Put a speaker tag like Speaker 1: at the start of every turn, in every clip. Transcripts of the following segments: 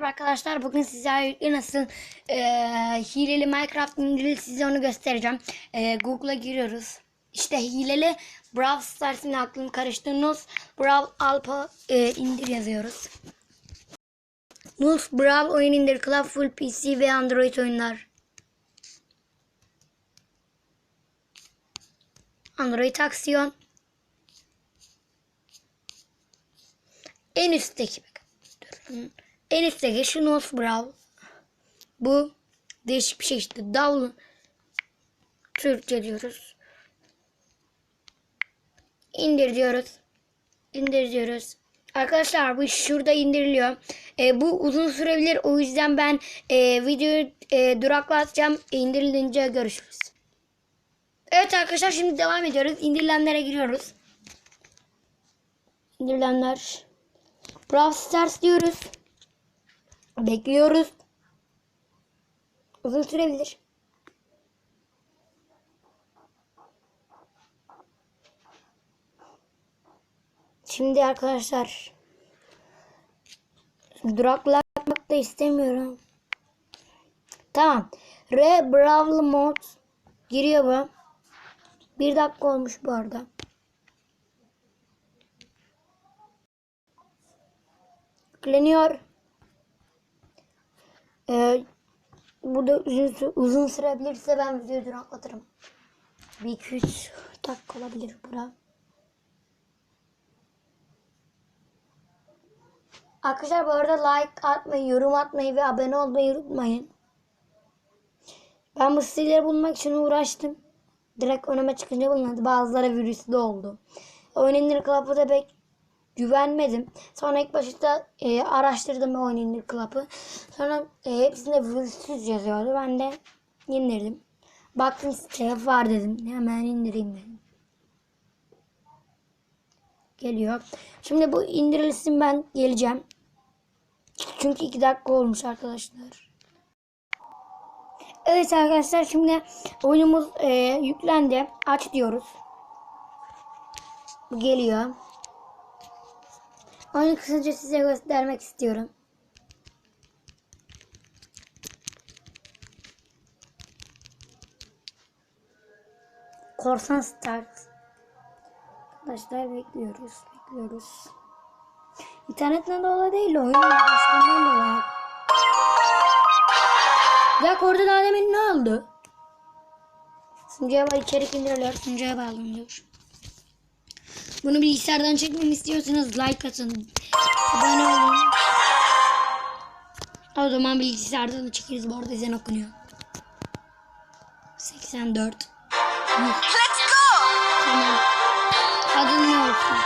Speaker 1: Arkadaşlar bugün sizlerle nasıl e, hileli Minecraft indirili size onu göstereceğim. E, Google'a giriyoruz. İşte hileli Brawl Stars'ın aklını karıştırdınız. Brawl Alpha e, indir yazıyoruz. Nulf Brawl oyun indir. Club Full PC ve Android oyunlar. Android aksiyon. En üstteki bakın. En üstteki şu Nulf Brawl. Bu değişik bir şey işte. Davul. Türkçe diyoruz. İndir diyoruz. İndir diyoruz. Arkadaşlar bu şurada indiriliyor. E, bu uzun sürebilir. O yüzden ben e, videoyu e, duraklatacağım. E, indirilince görüşürüz. Evet arkadaşlar şimdi devam ediyoruz. İndirilenlere giriyoruz. İndirilenler. Brawl Stars diyoruz. Bekliyoruz. Uzun sürebilir. Şimdi arkadaşlar duraklatmak da istemiyorum. Tamam. R Brawl Mode giriyor bu. Bir dakika olmuş bu arada. Yükleniyor. Ee, bu da uzun, uzun sürebilirse ben videoyu duraklatırım. Bir iki üç dakika olabilir bura. Arkadaşlar bu arada like atmayı, yorum atmayı ve abone olmayı unutmayın. Ben bu siteleri bulmak için uğraştım. Direkt önüme çıkınca bulunmadı. Bazıları virüslü oldu. Oyun indir kılıfı da pek güvenmedim. Sonra ilk başta e, araştırdım oyun indir kılıfı. Sonra e, hepsinde virüssüz yazıyordu. Ben de indirdim. Baktım siteye var dedim. Hemen indireyim dedim. Geliyor. Şimdi bu indirilsin ben geleceğim. Çünkü iki dakika olmuş arkadaşlar. Evet arkadaşlar şimdi oyunumuz e, yüklendi. Aç diyoruz. Bu geliyor. Oyunu kısaca size göstermek istiyorum. Korsan Stars. Arkadaşlar bekliyoruz. Bekliyoruz. İnternetten dolayı değil oyunun arkasından dolayı. Demin ne oldu? Sunucuya bağlı içerik indiriliyor. Sunucuya bağlanıyor. Bunu bilgisayardan çekmemi istiyorsanız like atın. Abone olun. O zaman bilgisayardan da çekeriz. Bu arada izin okunuyor. 84. Yuh.
Speaker 2: Let's go!
Speaker 1: Tamam. Adın ne olsun?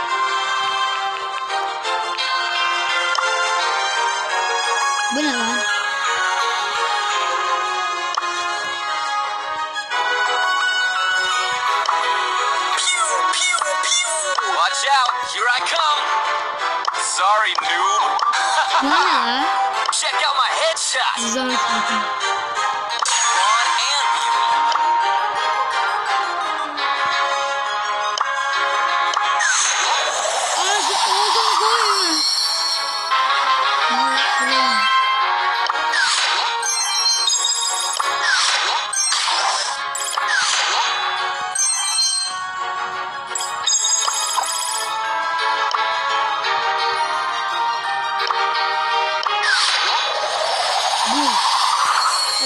Speaker 1: Bu ne lan?
Speaker 2: Here I come. Sorry, noob.
Speaker 1: Lana.
Speaker 2: Check out my headshot.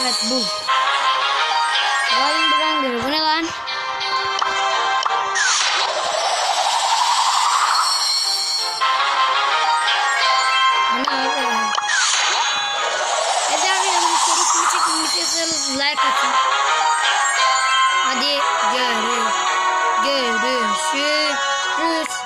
Speaker 1: Evet bu. Ryan Branger. Bu ne lan? Bitiyorsanız like atın. Hadi görü. Görüşürüz.